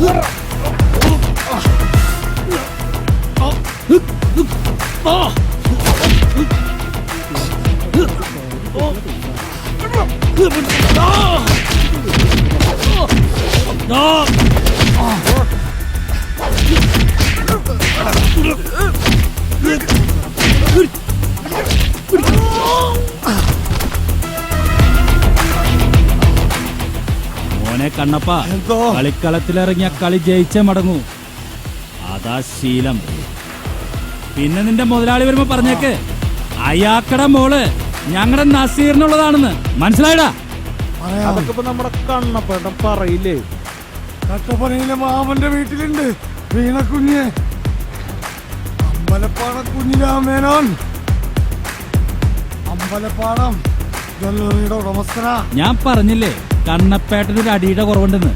മോനെ കണ്ണപ്പ. കളിക്കളത്തിലിറങ്ങിയ കളി ജയിച്ച മടങ്ങൂ. അതാ ശീലം. പിന്നെ നിന്റെ മുതലാളി വരുമ്പോ പറഞ്ഞേക്ക്. അയാക്കട മോൾ ഞങ്ങളുടെ നസീറിനുള്ളതാണെന്ന്. മനസ്സിലായടാ? അതൊക്കെ ഇപ്പൊ നമ്മുടെ കണ്ണപ്പേട്ടൻ പറയില്ലേ? കട്ടപ്പനയിലെ മാമന്റെ വീട്ടിലുണ്ട്. വീണ കുഞ്ഞ് അമ്പലപ്പാട കുഞ്ഞിരാമേനോൻ അമ്പലപ്പാടം ഉടമസ്ഥനാ. ഞാൻ പറഞ്ഞില്ലേ കണ്ണപ്പേട്ടന് ഒരു അടിയുടെ കുറവുണ്ടെന്ന്.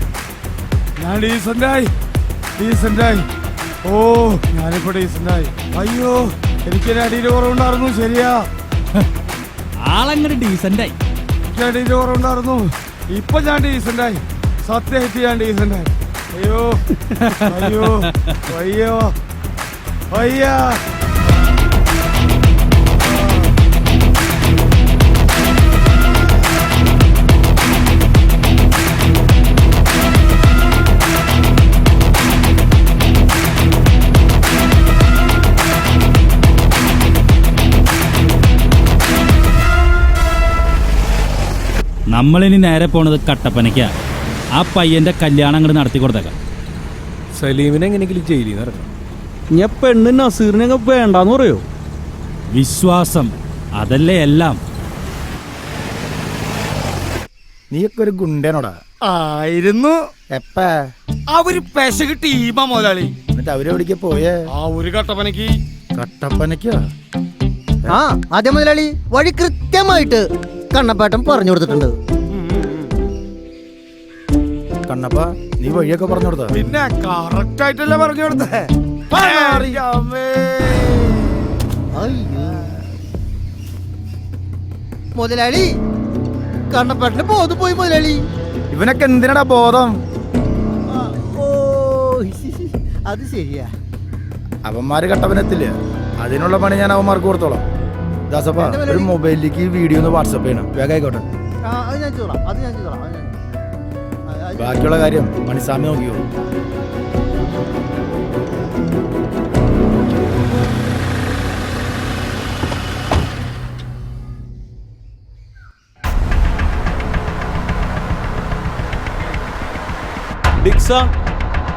ഞാൻ ഡീസന്റായി. ഡീസന്റായി. ഓ ഞാനിപ്പോ ഡീസന്റായി. അയ്യോ എനിക്കൊരു അടിയുടെ കുറവുണ്ടായിരുന്നു ശരിയാ. ആളങ്ങനെ ഡീസന്റായി. എനിക്ക് അടിയുടെ കുറവുണ്ടായിരുന്നു. ഇപ്പൊ ഞാൻ ഡീസന്റായി. സത്യമായിട്ട് ഞാൻ ഡീസന്റായി. അയ്യോ അയ്യോ അയ്യോ. അയ്യാ. നമ്മളിനി നേരെ പോണത് കട്ടപ്പനയ്ക്ക. ആ പയ്യന്റെ കല്യാണം അങ്ങോട്ട് നടത്തി കൊടുത്തേക്കാം. സലീമിനെ എങ്ങനെയെങ്കിലും ജയിലിൽ ഞാൻ പെണ്ണ് നസീറിനെ വേണ്ടാന്ന് പറയോ? വിശ്വാസം അതല്ലേ എല്ലാം. നീയൊക്കെ ഒരു ഗുണ്ടനോടാ. ആയിരുന്നു. എപ്പ? അവർ പെശക് ടീമാ മുതലാളി. എന്നിട്ട് അവരെവിടേക്ക് പോയേ? ആ ഒരു കട്ടപ്പനക്ക് കട്ടപ്പനക്ക ആ അതെ മുതലാളി വഴി കൃത്യമായിട്ട് കണ്ണപ്പേട്ടൻ പറഞ്ഞു കൊടുത്തിട്ടുണ്ട്. കണ്ണപ്പ നീ വഴിയൊക്കെ പറഞ്ഞു കൊടുത്ത. പിന്നെ കറക്റ്റ് ആയിട്ടല്ലേ പറഞ്ഞു കൊടുത്തേ. മുതലാളി കണ്ണപ്പേട്ടന് ബോധം പോയി മുതലാളി. ഇവനൊക്കെ എന്തിനടാ ബോധം? ഓ അത് ശരിയാ. അവന്മാര് കട്ടപ്പനെത്തില്ല അതിനുള്ള പണി ഞാൻ അവന്മാർക്ക് കൊടുത്തോളാം. ദാസപ്പ ഒരു മൊബൈലിലേക്ക് വീഡിയോ ഒന്ന് വാട്സപ്പ് ചെയ്യണം. വേഗം ആയിക്കോട്ടെ. ആ അത് ഞാൻ ചെയ്തോളാം അത് ഞാൻ ചെയ്തോളാം അത് ബാക്കിയുള്ള കാര്യം മണിസ്വാമി നോക്കിയോ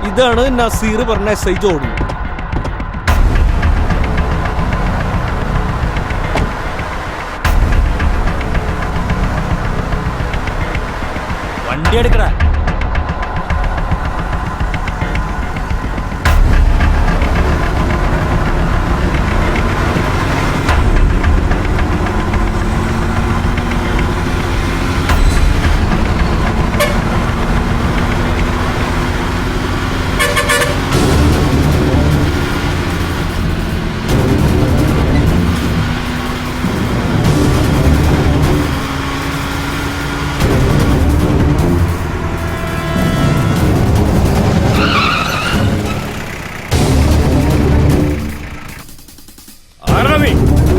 ഇതാണ് നസീർ പറഞ്ഞ എസ് ഐ ജോഡി. വണ്ടി എടുക്കടാ.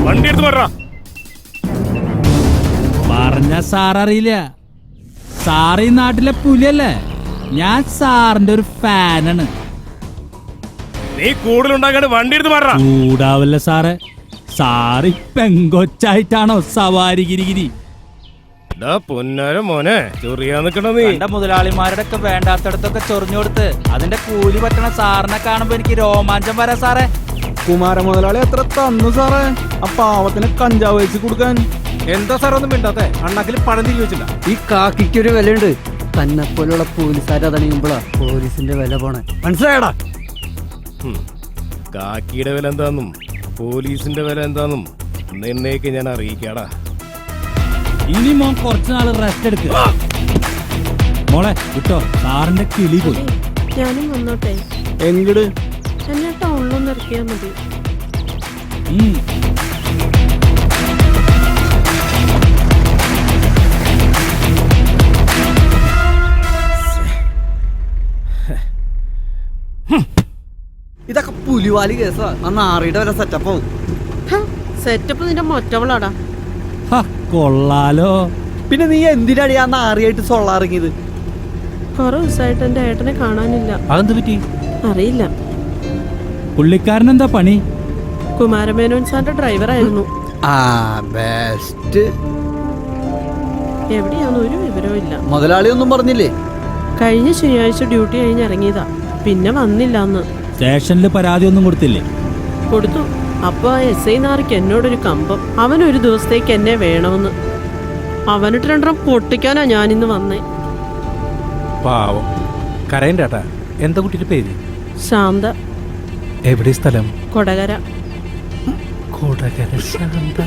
വണ്ടി എടുത്ത് പറ പറഞ്ഞ സാററിയില്ല സാറ് ഈ നാട്ടിലെ പുലിയല്ലേ? ഞാൻ സാറിന്റെ ഒരു ഫാനാണ്. നീ കൂടുതലുണ്ടാക്കാണ്ട് വണ്ടി എടുത്ത് പറ കൂടാവല്ല സാറേ സാറ് പെങ്കൊച്ചായിട്ടാണോ സവാരി ഗിരിഗിരി? പൊന്നാര മോനെ ചൊറിയാൻ നിക്കണ നീ. എന്റെ മുതലാളിമാരുടെ ഒക്കെ വേണ്ടാത്തടത്തൊക്കെ ചൊറിഞ്ഞു കൊടുത്ത് അതിന്റെ കൂലി പറ്റണ സാറിനെ കാണുമ്പോ എനിക്ക് രോമാഞ്ചം വരാ സാറേ. കുമാര മുതലാളി എത്ര തന്നു സാറേ? ആ പാവത്തിന് കഞ്ചാവ് വെച്ച് കൊടുക്കാൻ. എന്താ സാറേ ഒന്നും മിണ്ടാത്തെ? അണ്ണാക്കിൽ പഴം തിരി വെച്ചില്ല. ഈ കാക്കിക്കൊരു വിലയുണ്ട്. തന്നെ പോലുള്ള പോലീസുകാർ അതണിയുമ്പോഴാ പോലീസിന്റെ വില പോണേ. മനസ്സിലായടാ? കാക്കിയുടെ വില എന്താന്നും പോലീസിന്റെ വില എന്താന്നും നിന്നേക്ക് ഞാൻ അറിയിക്കാടാ. ഇനി മോൻ കുറച്ചു നാൾ റെസ്റ്റ് എടുക്കുക മോളെ കിട്ടോ സാറിന്റെ കിളി പോയി. ഞാനും വന്നോട്ടെ. എങ്ങട് എന്നെ ടൗണിലൊന്ന് ഇറക്കിയാൽ മതി. ഇതൊക്കെ പുലിവാലി കേസാ. അന്ന് ആറിയുടെ വരെ സെറ്റപ്പ് ആവും. സെറ്റപ്പ് നിന്റെ മൊറ്റവളാടാ. കൊള്ളാലോ. പിന്നെ നീ എന്തിനാടി ആറിയായിട്ട് സൊള്ളാറിങ്ങിയത് കുറെ ദിവസമായിട്ട് എന്റെ ഏട്ടനെ കാണാനില്ല. അതെന്ത് പറ്റി? അറിയില്ല. പുള്ളിക്കാരൻ എന്താ പണി? കുമാരമേനോൻ സാറിന്റെ ഡ്രൈവറായിരുന്നു. ആ ബെസ്റ്റ് എവിടെയാന്ന് ഒരു വിവരവും ഇല്ല. മുതലാളി ഒന്നും പറഞ്ഞില്ലേ? കഴിഞ്ഞ ശനിയാഴ്ച ഡ്യൂട്ടി കഴിഞ്ഞ് ഇറങ്ങിയതാ. പിന്നെ വന്നില്ല അന്ന് സ്റ്റേഷനിൽ പരാതി ഒന്നും കൊടുത്തില്ലേ? കൊടുത്തു. അപ്പൊ ആ എസ് ഐ നാറിക്ക് എന്നോടൊരു കമ്പം. അവൻ ഒരു ദിവസത്തേക്ക് എന്നെ വേണമെന്ന്. അവനിട്ട് രണ്ടെണ്ണം പൊട്ടിക്കാനാ ഞാനിന്ന് വന്നേ. പാവം. കരയണ്ട ചേട്ടാ എന്താ കുട്ടിയുടെ പേര്? ശാന്ത. എവിടെ സ്ഥലം? കൊടകര. കൊടകര ശാന്ത.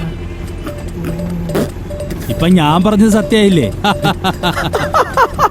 ഇപ്പൊ ഞാൻ പറഞ്ഞത് സത്യായില്ലേ